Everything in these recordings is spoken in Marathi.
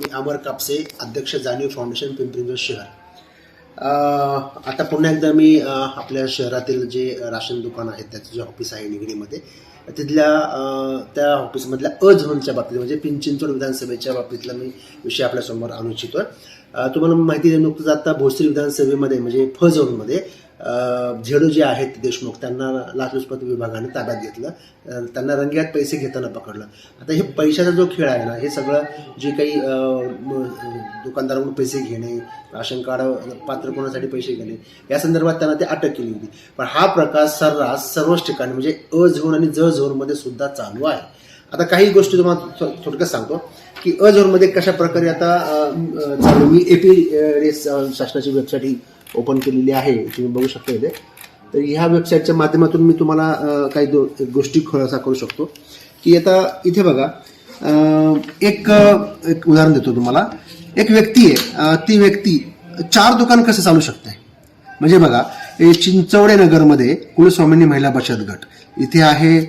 मी अमर कापसे अध्यक्ष जाणीव फाउंडेशन पिंपरी शहर. आता पुन्हा एकदा मी आपल्या शहरातील जे राशन दुकान आहेत त्याचं जे ऑफिस आहे निगडीमध्ये तिथल्या त्या ऑफिसमधल्या अ झोनच्या बाबतीत म्हणजे पिंचिंचोड विधानसभेच्या बाबतीतला मी विषय आपल्यासमोर आणू इच्छितो तुम्हाला माहिती आहे नुकतंच आता भोसरी विधानसभेमध्ये म्हणजे फ झोनमध्ये झेडू जे आहेत देशमुख त्यांना लाचलुचपत विभागाने ताब्यात घेतलं. त्यांना रंग्यात पैसे घेताना पकडलं. आता हे पैशाचा जो खेळ आहे ना हे सगळं जे काही अ, दुकानदाराकडून पैसे घेणे राशन कार्ड पात्र कोणासाठी पैसे घेणे या संदर्भात त्यांना ते अटक केली होती. पण हा प्रकार सर्रास सर्वच ठिकाणी म्हणजे अ झोन आणि ज झोनमध्ये सुद्धा चालू आहे. आता काही गोष्टी तुम्हाला थोडक्यात सांगतो की अ झोनमध्ये कशा प्रकारे आता चालू मी एपी शासनाची वेबसाईट ही ओपन केलेली आहे तुम्ही बघू शकता इथे. तर ह्या वेबसाईटच्या माध्यमातून मी तुम्हाला काही दो गोष्टी खुलासा करू शकतो. की आता इथे बघा एक एक उदाहरण देतो तुम्हाला. एक व्यक्ती आहे ती व्यक्ती चार दुकान कसं चालू शकते? म्हणजे बघा हे चिंचवडे नगरमध्ये कुलस्वामिनी महिला बचत गट. इथे आहे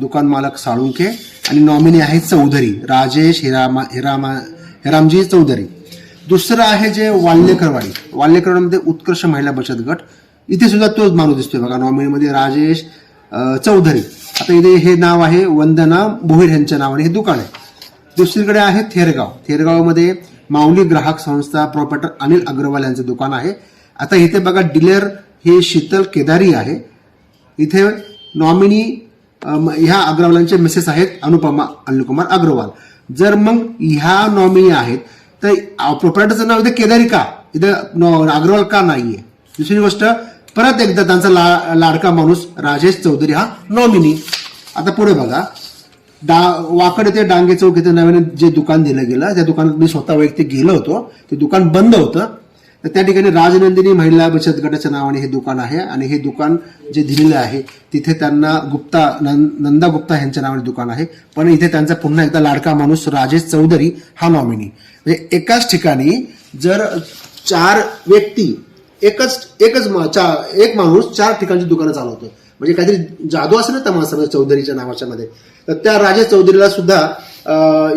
दुकान मालक साळुंखे आणि नॉमिनी आहे चौधरी राजेश हिरामा हिरामा हिरामजी चौधरी. दुसरं आहे जे वाल्लेकरवाडी वाल्लेकरवाडीमध्ये उत्कर्ष महिला बचत गट. इथे सुद्धा तोच माणूस दिसतोय बघा. नॉमिनीमध्ये राजेश चौधरी. आता इथे हे नाव आहे वंदना भोईर यांच्या नावाने हे दुकान आहे. दुसरीकडे आहे थेरगाव. थेरगावमध्ये माऊली ग्राहक संस्था प्रॉपर्टर अनिल अग्रवाल यांचं दुकान आहे. आता इथे बघा डिलर हे शीतल केदारी आहे. इथे नॉमिनी ह्या अग्रवालांचे मिसेस आहेत अनुपमा अनिलकुमार अग्रवाल. जर मग ह्या नॉमिनी आहेत तर प्रोपरायटरचं नाव इथे केदारी का इथं अग्रवाल का नाहीये. दुसरी गोष्ट परत एकदा त्यांचा ला लाडका माणूस राजेश चौधरी हा नॉमिनी आता पुढे बघा. डा वाकड येथे डांगे चौक येथे नव्याने जे दुकान दिलं गेलं त्या दुकानात मी स्वतः वैयक्तिक गेलो होतो. ते दुकान बंद होतं. तर त्या ठिकाणी राजनंदिनी महिला बचत गटाच्या नावाने हे दुकान आहे आणि हे दुकान जे दिलेलं आहे तिथे त्यांना गुप्ता नंदा गुप्ता यांच्या नावाने दुकान आहे. पण इथे त्यांचा पुन्हा एकदा लाडका माणूस राजेश चौधरी हा नॉमिनी म्हणजे एकाच ठिकाणी जर चार व्यक्ती एकच एकच मा- एक माणूस चार ठिकाणची दुकानं चालवतो म्हणजे काहीतरी जादू असेल ना त्या माणसामध्ये चौधरीच्या नावाच्या मध्ये तर त्या राजेश चौधरीला सुद्धा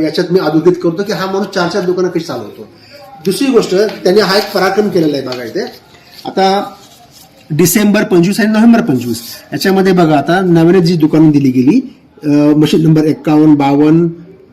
याच्यात मी अधोगीत करतो की हा माणूस चार चार दुकानं कशी चालवतो. दुसरी गोष्ट त्यांनी हा एक पराक्रम केलेला आहे बघा इथे. आता डिसेंबर पंचवीस आणि नोव्हेंबर पंचवीस याच्यामध्ये बघा आता नव्याने जी दुकानं दिली गेली मशीन नंबर एक्कावन्न बावन्न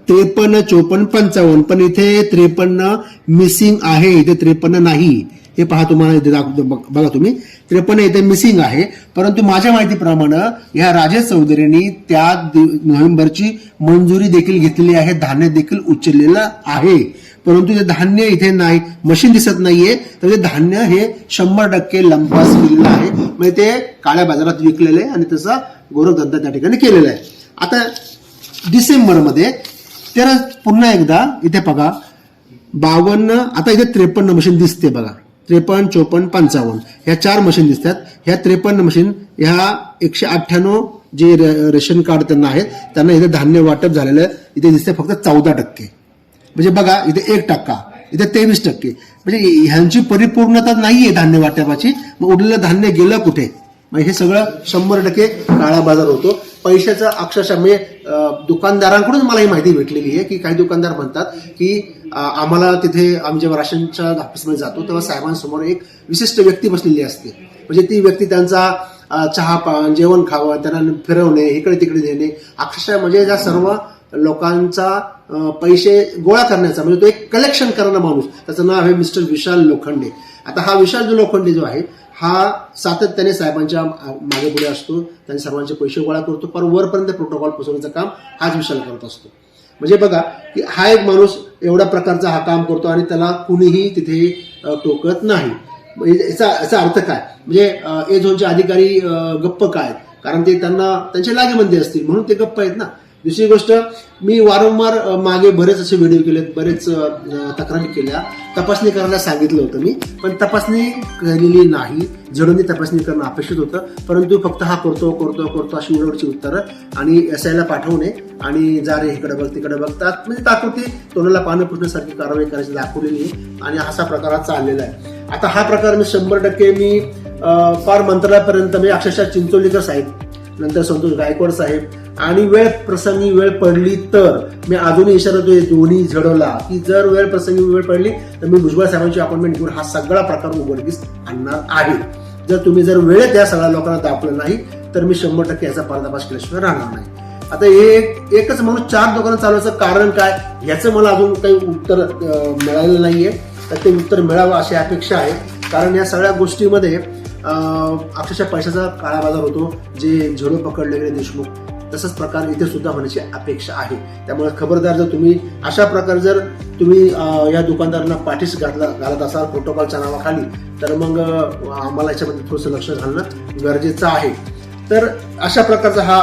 त्रेपन्न चोपन्न पंचावन्न पण इथे त्रेपन्न मिसिंग आहे इथे त्रेपन्न नाही. हे पहा तुम्हाला इथे दाखव बघ- बघा तुम्ही. त्रेपन्न इथे मिसिंग आहे परंतु माझ्या माहितीप्रमाणे ह्या राजेश चौधरींनी त्या नोव्हेंबरची मंजुरी देखील घेतलेली आहे धान्य देखील उचललेलं आहे. परंतु ते धान्य इथे नाही मशीन दिसत नाहीये तर ते धान्य हे शंभर टक्के लंपास केलेलं आहे. म्हणजे ते काळ्या बाजारात विकलेलं आहे आणि त्याचा गोरखधंदा त्या ठिकाणी केलेला आहे. आता डिसेंबरमध्ये तर पुन्हा एकदा इथे बघा बावन्न आता इथे त्रेपन्न मशीन दिसते बघा. त्रेपन्न चोपन्न पंचावन्न. ह्या चार मशीन दिसतात. ह्या त्रेपन्न मशीन ह्या एकशे अठ्ठ्याण्णव जे रे- रेशन कार्ड त्यांना आहेत त्यांना इथे धान्य वाटप झालेलं इथे दिसते फक्त चौदा टक्के. म्हणजे बघा इथे एक टक्का इथे तेवीस टक्के. म्हणजे ह्यांची परिपूर्णता नाहीये धान्य वाटपाची. मग उरलेलं धान्य गेलं कुठे? मग हे सगळं शंभर टक्के काळा बाजार होतो. पैशाचा अक्षरशः म्हणजे दुकानदारांकडून मला ही माहिती भेटलेली आहे की काही दुकानदार म्हणतात की आम्हाला तिथे आम्ही जेव्हा राशनच्या ऑफिसमध्ये जातो तेव्हा साहेबांसमोर एक विशिष्ट व्यक्ती बसलेली असते. म्हणजे ती व्यक्ती त्यांचा चहा पा जेवण खावं त्यांना फिरवणे इकडे तिकडे नेणे. अक्षरशः म्हणजे या सर्व लोकांचा पैसे गोळा करण्याचा म्हणजे तो एक कलेक्शन करणारा माणूस. त्याचं नाव आहे मिस्टर विशाल लोखंडे. आता हा विशाल जो लोखंडे जो आहे हा सातत्याने साहेबांच्या मागे पुढे असतो. त्यांनी सर्वांचे पैसे गोळा करतो. पण वरपर्यंत प्रोटोकॉल पोचवण्याचं काम हाच विशाल करत असतो. म्हणजे बघा की हा एक माणूस एवढ्या प्रकारचा हा काम करतो आणि त्याला कुणीही तिथे टोकत नाही. म्हणजे याचा याचा अर्थ काय? म्हणजे ए झोनचे अधिकारी गप्प काय कारण ते त्यांना त्यांचे लागेबंदी असतील. म्हणून ते गप्प आहेत ना. दुसरी गोष्ट मी वारंवार मागे बरेच असे व्हिडिओ केलेत बरेच तक्रारी केल्या. तपासणी करायला सांगितलं होतं मी पण तपासणी केलेली नाही. जडून तपासणी करणं अपेक्षित होतं परंतु फक्त हा करतो करतो करतो अशी उडवडची उत्तरं आणि एस आयला पाठवणे आणि जा रे इकडे बघ तिकडे बघतात म्हणजे तात्पुरती तोंडाला पानं पुसण्यासारखी कारवाई करायची दाखवलेली आणि असा प्रकार चाललेला आहे. आता हा प्रकार मी शंभर टक्के मी फार मंत्रालयापर्यंत म्हणजे अक्षरशः चिंचोलीकर साहेब नंतर संतोष गायकवाड साहेब. आणि वेळ प्रसंगी वेळ पडली तर मी अजूनही इशारा देतोय दोन्ही झडवला की जर वेळ प्रसंगी वेळ पडली तर मी भुजबळ साहेबांची अपॉइंटमेंट घेऊन हा सगळा प्रकार उघडकीस आणणार आहे. जर तुम्ही जर वेळेत या सगळ्या लोकांना दाखवलं नाही तर मी शंभर टक्के याचा पर्दाफाश केल्याशिवाय राहणार नाही. आता हे एक एकच माणूस चार दुकानं चालवायचं कारण काय? ह्याचं मला अजून काही उत्तर अं, मिळालेलं नाहीये. तर ते उत्तर मिळावं अशी अपेक्षा आहे. कारण या सगळ्या गोष्टीमध्ये अक्षरशः पैशाचा काळा बाजार होतो जे झिरो पकडले गेले देशमुख तसंच प्रकार इथे सुद्धा होण्याची अपेक्षा आहे. त्यामुळे खबरदार जर तुम्ही अशा प्रकारे जर तुम्ही या दुकानदारांना पाठीस घातला घालत असाल प्रोटोकॉलच्या नावाखाली तर मग आम्हाला याच्यामध्ये थोडंसं लक्ष घालणं गरजेचं आहे. तर अशा प्रकारचा हा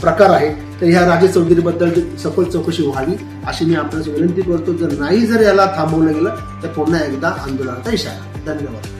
प्रकार आहे. तर ह्या राजे चौधरीबद्दल सखोल चौकशी व्हावी अशी मी आपल्याला विनंती करतो. जर नाही जर याला थांबवलं गेलं तर पुन्हा एकदा आंदोलनाचा इशारा. धन्यवाद.